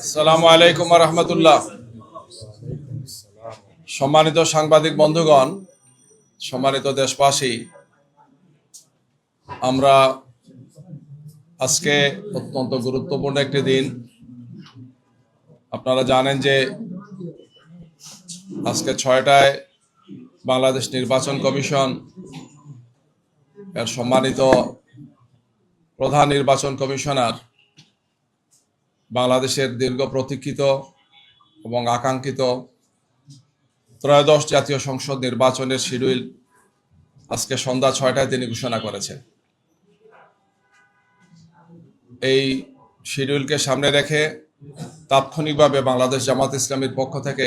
আসসালামু আলাইকুম রহমতুল্লাহ। সম্মানিত সাংবাদিক বন্ধুগণ, সম্মানিত দেশবাসী, আমরা আজকে অত্যন্ত গুরুত্বপূর্ণ একটি দিন। আপনারা জানেন যে আজকে ছয়টায় বাংলাদেশ নির্বাচন কমিশন এর সম্মানিত প্রধান নির্বাচন কমিশনার বাংলাদেশের দীর্ঘ প্রতীক্ষিত এবং আকাঙ্ক্ষিত ত্রয়োদশ জাতীয় সংসদ নির্বাচনের শিডিউল আজকে সন্ধ্যা ছয়টায় তিনি ঘোষণা করেছেন। এই শিডিউলকে সামনে রেখে তাৎক্ষণিকভাবে বাংলাদেশ জামাত ইসলামীর পক্ষ থেকে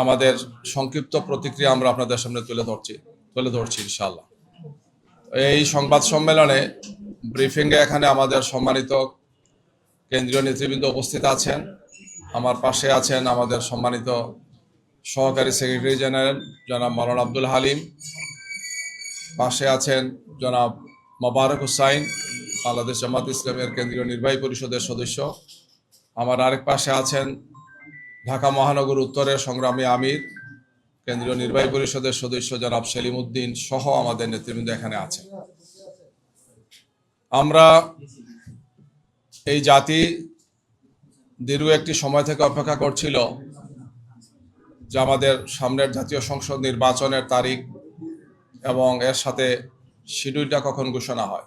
আমাদের সংক্ষিপ্ত প্রতিক্রিয়া আমরা আপনাদের সামনে তুলে ধরছি তুলে ধরছি ইনশাআল্লাহ। এই সংবাদ সম্মেলনে ব্রিফিংয়ে এখানে আমাদের সম্মানিত কেন্দ্রীয় নেতৃবৃন্দ উপস্থিত আছেন। আমার পাশে আছেন আমাদের সম্মানিত সহকারী সেক্রেটারি জেনারেল জনাব মৌলানা আব্দুল হালিম। পাশে আছেন জনাব মোবারক হুসাইন, বাংলাদেশ জামাত ইসলামের কেন্দ্রীয় নির্বাহী পরিষদের সদস্য। আমার আরেক পাশে আছেন ঢাকা মহানগর উত্তরের সংগ্রামী আমির, কেন্দ্রীয় নির্বাহী পরিষদের সদস্য জনাব সেলিম উদ্দিন সহ আমাদের নেতৃবৃন্দ এখানে আছেন। আমরা এই জাতি দীর্ঘ একটি সময় থেকে অপেক্ষা করছিল যে আমাদের সামনের জাতীয় সংসদ নির্বাচনের তারিখ এবং এর সাথে শিডিউলটা কখন ঘোষণা হয়।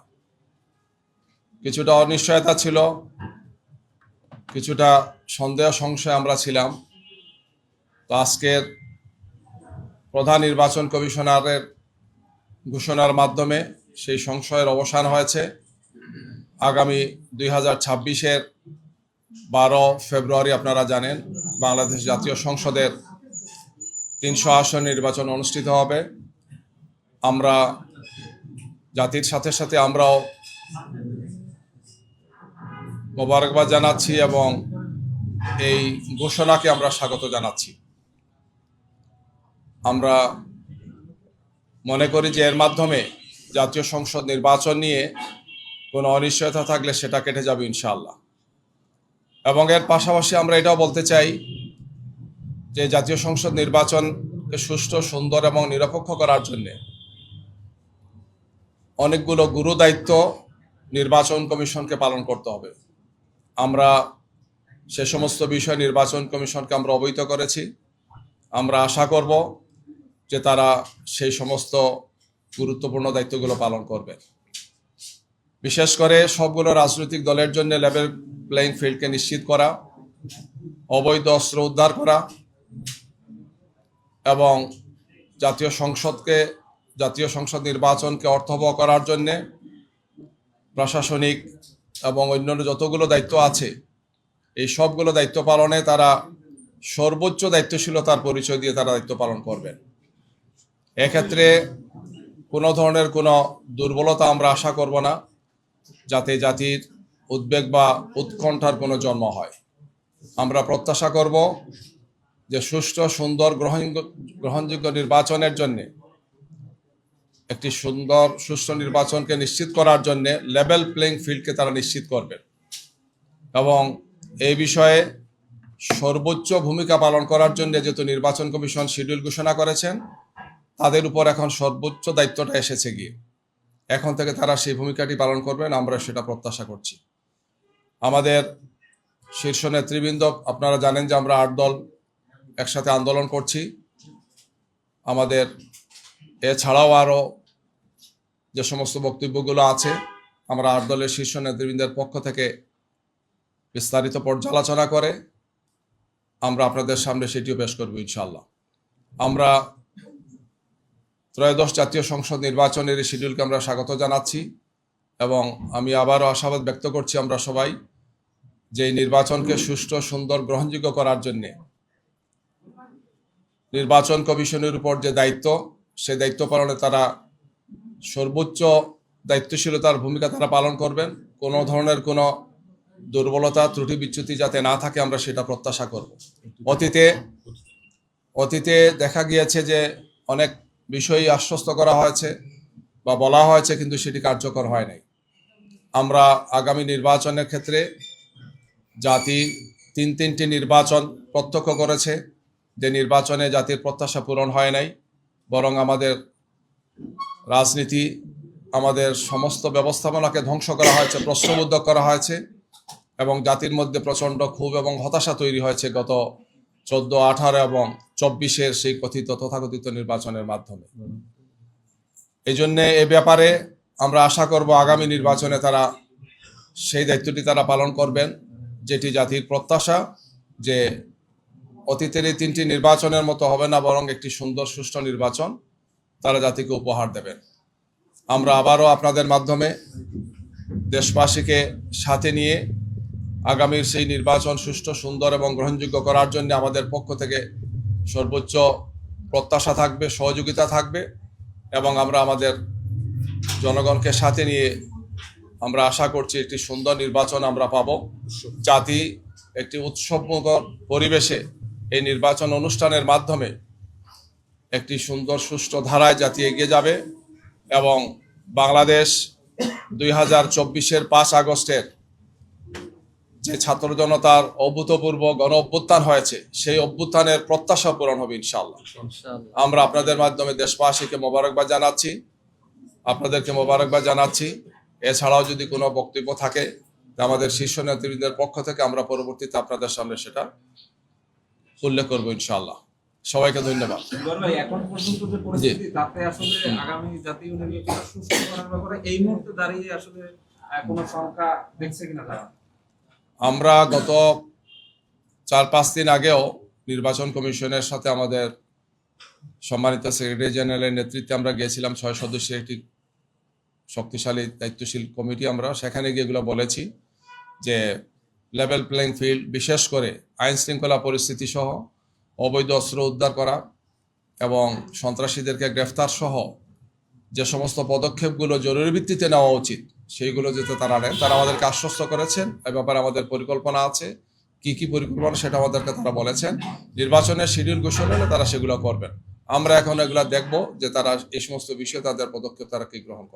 কিছুটা অনিশ্চয়তা ছিল, কিছুটা সন্দেহ সংশয় আমরা ছিলাম। তো আজকের প্রধান নির্বাচন কমিশনারের ঘোষণার মাধ্যমে সেই সংশয়ের অবসান হয়েছে। আগামী দুই হাজার ছাব্বিশের বারো ফেব্রুয়ারি আপনারা জানেন, বাংলাদেশ জাতীয় সংসদের তিনশো আসন নির্বাচন অনুষ্ঠিত হবে। আমরা জাতির সাথে সাথে আমরাও মোবারকবাদ জানাচ্ছি এবং এই ঘোষণাকে আমরা স্বাগত জানাচ্ছি। আমরা মনে করি যে এর মাধ্যমে জাতীয় সংসদ নির্বাচন নিয়ে কোনো অনিশ্চয়তা থাকলে সেটা কেটে যাবে ইনশাআল্লাহ। এবং এর পাশাপাশি আমরা এটাও বলতে চাই যে জাতীয় সংসদ নির্বাচনকে সুষ্ঠু, সুন্দর এবং নিরপেক্ষ করার জন্য অনেকগুলো গুরু দায়িত্ব নির্বাচন কমিশনকে পালন করতে হবে। আমরা সে সমস্ত বিষয় নির্বাচন কমিশনকে আমরা অবহিত করেছি। আমরা আশা করব যে তারা সেই সমস্ত গুরুত্বপূর্ণ দায়িত্বগুলো পালন করবে। বিশেষ করে সবগুলো রাজনৈতিক দলের জন্য লেভেল প্লেইং ফিল্ডকে নিশ্চিত করা, অবৈধ অস্ত্র উদ্ধার করা এবং জাতীয় সংসদকে, জাতীয় সংসদ নির্বাচনকে অর্থবহ করার জন্যে প্রশাসনিক এবং অন্যান্য যতগুলো দায়িত্ব আছে, এই সবগুলো দায়িত্ব পালনে তারা সর্বোচ্চ দায়িত্বশীলতার পরিচয় দিয়ে তারা দায়িত্ব পালন করবেন। এক্ষেত্রে কোনো ধরনের কোনো দুর্বলতা আমরা আশা করব না। যাতে জাতির উদ্বেগ বা উৎকণ্ঠার কোনো জন্ম হয়। আমরা প্রত্যাশা করব যে সুষ্ঠু, সুন্দর গ্রহণ গ্রহণযোগ্য নির্বাচনের জন্যে, একটি সুন্দর, সুষ্ঠু নির্বাচনকে নিশ্চিত করার জন্য লেভেল প্লেইং ফিল্ডকে তারা নিশ্চিত করবেন। এবং এই বিষয়ে সর্বোচ্চ ভূমিকা পালন করার জন্য যেহেতু নির্বাচন কমিশন শিডিউল ঘোষণা করেছেন, তাদের উপর এখন সর্বোচ্চ দায়িত্বটা এসেছে গিয়ে। এখন থেকে তারা সেই ভূমিকাটি পালন করবেন, আমরা সেটা প্রত্যাশা করছি। আমাদের শীর্ষ নেতৃবৃন্দ, আপনারা জানেন যে আমরা আট দল একসাথে আন্দোলন করছি। আমাদের এছাড়াও আরও যে সমস্ত বক্তব্যগুলো আছে, আমরা আট দলের শীর্ষ নেতৃবৃন্দের পক্ষ থেকে বিস্তারিত পর্যালোচনা করে আমরা আপনাদের সামনে সেটিও পেশ করব ইনশাল্লাহ আমরা ত্রয়োদশ জাতীয় সংসদ নির্বাচনের এই শিডিউলকে আমরা স্বাগত জানাচ্ছি এবং আমি আবারও আশাবাদ ব্যক্ত করছি আমরা সবাই যে নির্বাচনকে সুষ্ঠু, সুন্দর, গ্রহণযোগ্য করার জন্যে। নির্বাচন কমিশনের উপর যে দায়িত্ব সেই দায়িত্ব পালনে তারা সর্বোচ্চ দায়িত্বশীলতার ভূমিকা তারা পালন করবেন। কোনো ধরনের কোনো দুর্বলতা, ত্রুটি, বিচ্যুতি যাতে না থাকে, আমরা সেটা প্রত্যাশা করব। অতীতে অতীতে দেখা গিয়েছে যে অনেক বিষয়ই আশ্বস্ত করা হয়েছে বা বলা হয়েছে, কিন্তু সেটি কার্যকর হয় নাই। আমরা আগামী নির্বাচনের ক্ষেত্রে জাতি তিন তিনটি নির্বাচন প্রত্যক্ষ করেছে। যে নির্বাচনে জাতির প্রত্যাশা পূরণ হয় নাই, বরং আমাদের রাজনীতি, আমাদের সমস্ত ব্যবস্থাপনাকে ধ্বংস করা হয়েছে প্রশ্নবুদ্ধ করা হয়েছে এবং জাতির মধ্যে প্রচণ্ড ক্ষোভ এবং হতাশা তৈরি হয়েছে গত চোদ্দ, আঠারো এবং চব্বিশের সেই কথিত তথাকথিত নির্বাচনের মাধ্যমে। এই জন্যে এ ব্যাপারে আমরা আশা করব আগামী নির্বাচনে তারা সেই দায়িত্বটি তারা পালন করবেন, যেটি জাতির প্রত্যাশা যে অতীতের এই তিনটি নির্বাচনের মতো হবে না বরং একটি সুন্দর, সুষ্ঠু নির্বাচন তারা জাতিকে উপহার দেবেন। আমরা আবারও আপনাদের মাধ্যমে দেশবাসীকে সাথে নিয়ে আগামীর সেই নির্বাচন সুষ্ঠু, সুন্দর এবং গ্রহণযোগ্য করার জন্য আমাদের পক্ষ থেকে সর্বোচ্চ প্রত্যাশা থাকবে, সহযোগিতা থাকবে এবং আমরা আমাদের জনগণকে সাথে নিয়ে আমরা আশা করছি একটি সুন্দর নির্বাচন আমরা পাব। জাতি একটি উৎসবমুখর পরিবেশে এই নির্বাচন অনুষ্ঠানের মাধ্যমে একটি সুন্দর, সুষ্ঠু ধারায় জাতি এগিয়ে যাবে এবং বাংলাদেশ দুই হাজার চব্বিশের পাঁচ আগস্টের যে ছাত্র জনতার অভূতপূর্ব গণ অভ্যুত্থান হয়েছে সেই অভ্যুত্থানের প্রত্যাশা পূরণ হবে ইনশাল্লাহ আমরা আপনাদের মাধ্যমে দেশবাসীকে মোবারকবাদ জানাচ্ছি আপনাদেরকে মোবারকবাদ জানাচ্ছি। এছাড়াও যদি কোনো বক্তব্য থাকে আমাদের শীর্ষ নেতৃবৃন্দের পক্ষ থেকে আমরা পরবর্তীতে আপনাদের সামনে সেটা উল্লেখ করব ইনশাল্লাহ সবাইকে ধন্যবাদ। দুলাল এখন পর্যন্ত যে পরিস্থিতি তাতে আসলে আগামী জাতীয় নির্বাচন সুস্থ করার ব্যাপারে এই মুহূর্তে দাঁড়িয়ে আসলে কোনো সংখ্যা দেখছে কিনা তারা? আমরা গত চার, পাঁচ দিন আগেও নির্বাচন কমিশনের সাথে আমাদের সম্মানিত সেক্রেটারি জেনারেলের নেতৃত্বে আমরা গিয়েছিলাম। ছয় সদস্যের একটি শক্তিশালী, দায়িত্বশীল কমিটি আমরা। সেখানে গিয়ে এগুলো বলেছি যে লেভেল প্লেইং ফিল্ড বিশেষ করে আইন শৃঙ্খলা পরিস্থিতি সহ, অবৈধ অস্ত্র উদ্ধার করা এবং সন্ত্রাসীদেরকে গ্রেফতার সহ যে সমস্ত পদক্ষেপগুলো জরুরি ভিত্তিতে নেওয়া উচিত সেইগুলো যাতে তারা নেন তারা আমাদেরকে আশ্বস্ত করেছেন এ ব্যাপারে আমাদের পরিকল্পনা আছে। কি কি পরিকল্পনা সেটা আমাদেরকে তারা বলেছেন। নির্বাচনের শিডিউল ঘোষণা হলে তারা সেগুলো করবেন। আমরা এখন এগুলা দেখব যে তারা এই সমস্ত বিষয়ে তাদের পদক্ষেপ তারা কি গ্রহণ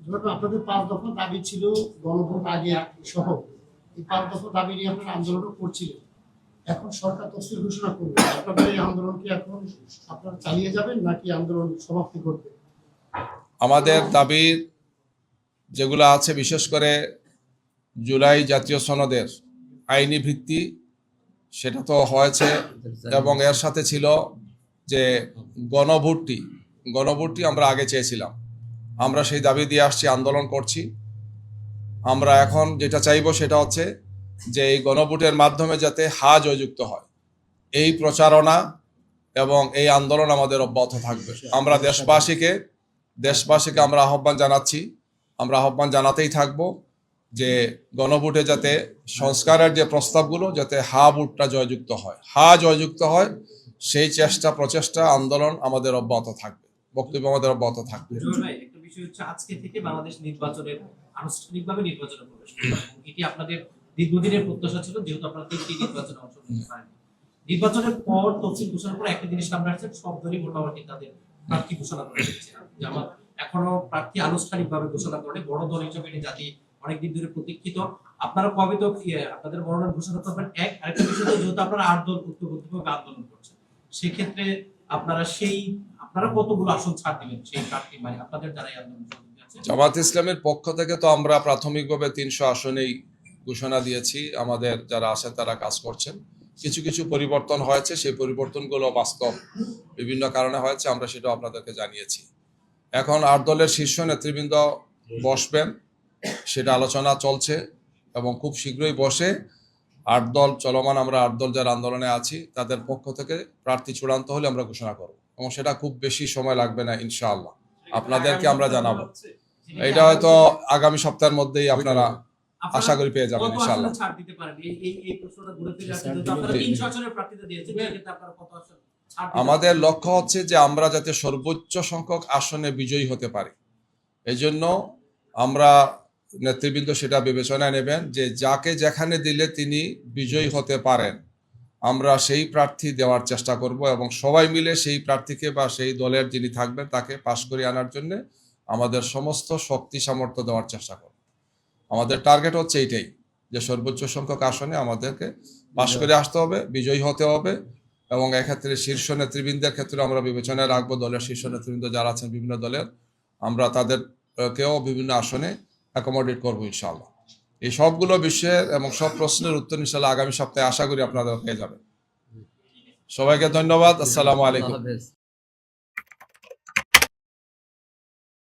যেহেতু আপনাদের পাঁচ দফা দাবি ছিল গণভোট আগে সহ। এই পাঁচ দফা দাবি নিয়ে আপনারা আন্দোলনও করছিলেন। এখন সরকার তফসিল ঘোষণা করবে। আপনাদের এই আন্দোলন কি এখন আপনারা চালিয়ে যাবেন নাকি আন্দোলন সমাপ্তি করবে আমাদের দাবির যেগুলো আছে, বিশেষ করে জুলাই জাতীয় সনদের আইনি ভিত্তি, সেটা তো হয়েছে এবং এর সাথে ছিল যে গণভোটটি। গণভোটটি আমরা আগে চেয়েছিলাম। আমরা সেই দাবি দিয়ে আসছি, আন্দোলন করছি। আমরা এখন যেটা চাইব সেটা হচ্ছে যে এই গণভোটের মাধ্যমে যাতে হা জয়যুক্ত হয়। এই প্রচারণা এবং এই আন্দোলন আমাদের অব্যাহত থাকবে। আমরা দেশবাসীকে দেশবাসীকে আমরা আহ্বান জানাচ্ছি আমরা আহ্বান জানাতেই থাকব যে গণভোটে যাতে সংস্কারের যে প্রস্তাবগুলো, যাতে হা ভোটটা জয়যুক্ত হয়। হা জয়যুক্ত হয়, সেই চেষ্টা, প্রচেষ্টা, আন্দোলন আমাদের অব্যাহত থাকবে। বক্তব্য আমাদের অব্যাহত থাকবে। নির্বাচনের পর তফসিল ঘোষণার পর একটা জিনিস সব দলই মোটামুটি তাদের প্রার্থী ঘোষণা করে দিচ্ছে। এখনও প্রার্থী আনুষ্ঠানিকভাবে ঘোষণা করে বড় দল হিসেবে এটি জাতি অনেকদিন ধরে প্রতীক্ষিত। আপনারা কবে তো আপনাদের মনোনয়ন ঘোষণা করবেন এক, আরেকটা বিষয় যেহেতু আপনারা আট দল ঐক্যবদ্ধভাবে আন্দোলন করছেন, সেক্ষেত্রে আপনারা সেই, আপনারা কতগুলো আসন ছাড় দিবেন সেই প্রার্থী মানে আপনাদের এই আন্দোলন জামাত ইসলামের পক্ষ থেকে তো আমরা প্রাথমিকভাবে তিনশো আসনেই ঘোষণা দিয়েছি। আমাদের যারা আছেন তারা কাজ করছেন। কিছু কিছু পরিবর্তন হয়েছে। সেই পরিবর্তনগুলো বাস্তব বিভিন্ন কারণে হয়েছে। আমরা সেটা আপনাদেরকে জানিয়েছি। এখন আট দলের শীর্ষ নেতৃবৃন্দ বসবেন। সেটা আলোচনা চলছে এবং খুব শীঘ্রই বসে আট দল চলমান আমরা আট দল যারা আন্দোলনে আছি তাদের পক্ষ থেকে প্রার্থী চূড়ান্ত হলে আমরা ঘোষণা করব এবং সেটা খুব বেশি সময় লাগবে না ইনশাআল্লাহ। আপনাদেরকে আমরা জানাব। এটা হয়তো আগামী সপ্তাহের মধ্যেই আপনারা আশা করি পেয়ে যাবেন কত ইনশাআল্লাহ আসনে ছাড় দিতে পারেন এই এই এই প্রশ্নটা ঘুরে ফিরে আসছে যেহেতু আপনারা জি। 300 আসনের প্রার্থীতা দিয়েছেন সেক্ষেত্রে আপনারা কত আসন ছাড় দিতে আমাদের লক্ষ্য হচ্ছে যে আমরা যাতে সর্বোচ্চ সংখ্যক আসনে বিজয়ী হতে পারি। এই জন্য আমরা নেতৃবৃন্দ সেটা বিবেচনায় নেবেন যে যাকে যেখানে দিলে তিনি বিজয়ী হতে পারেন আমরা সেই প্রার্থী দেওয়ার চেষ্টা করব এবং সবাই মিলে সেই প্রার্থীকে বা সেই দলের যিনি থাকবেন তাকে পাশ করে আনার জন্য আমাদের সমস্ত শক্তি সামর্থ্য দেওয়ার চেষ্টা করব। আমাদের টার্গেট হচ্ছে এইটাই যে সর্বোচ্চ সংখ্যক আসনে আমাদেরকে পাশ করে আসতে হবে বিজয়ী হতে হবে এবং এক্ষেত্রে শীর্ষ নেতৃবৃন্দের ক্ষেত্রে আমরা বিবেচনায় রাখব, দলের শীর্ষ নেতৃবৃন্দ যারা আছেন বিভিন্ন দলের, আমরা তাদেরকেও বিভিন্ন আসনে অ্যাকোমোডেট করব ইনশাল্লাহ এই সবগুলো বিষয়ের এবং সব প্রশ্নের উত্তর ইনশাআল্লাহ আগামী সপ্তাহে আশা করি আপনাদের পেয়ে যাবে সবাইকে ধন্যবাদ, আসসালামু আলাইকুম।